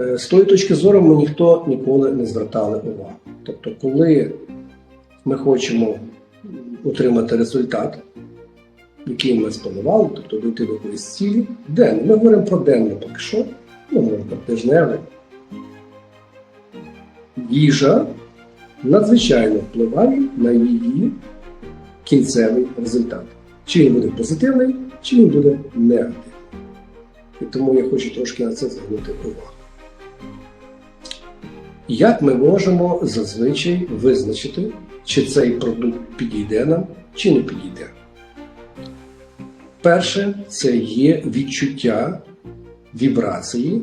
Е, З тої точки зору ми ніхто ніколи не звертали увагу. Тобто, коли ми хочемо отримати результат, який ми спланували, тобто дійти до якоїсь цілі, денний. Ми говоримо про денний поки що, ну, можна тижневий. Їжа надзвичайно впливає на її кінцевий результат. Чи він буде позитивний, чи він буде негативний. І тому я хочу трошки на це звернути увагу. Як ми можемо зазвичай визначити, чи цей продукт підійде нам, чи не підійде? Перше, це є відчуття вібрації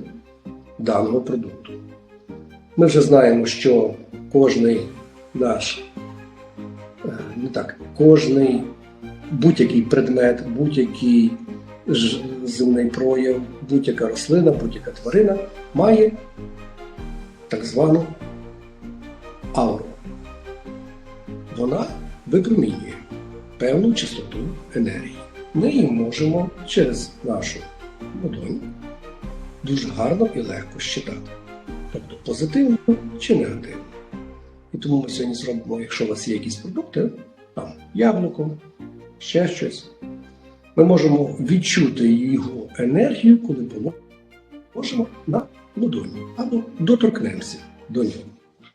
даного продукту. Ми вже знаємо, що кожний наш, не так, кожний будь-який предмет, будь-який земний прояв, будь-яка рослина, будь-яка тварина має так звану ауру. Вона випромінює певну частоту енергії. Ми її можемо через нашу ладонь дуже гарно і легко щитати. Тобто позитивно чи негативно. І тому ми сьогодні зробимо, якщо у вас є якісь продукти, там яблуко, ще щось, ми можемо відчути його енергію, коли положимо на ладоні або доторкнемося до нього.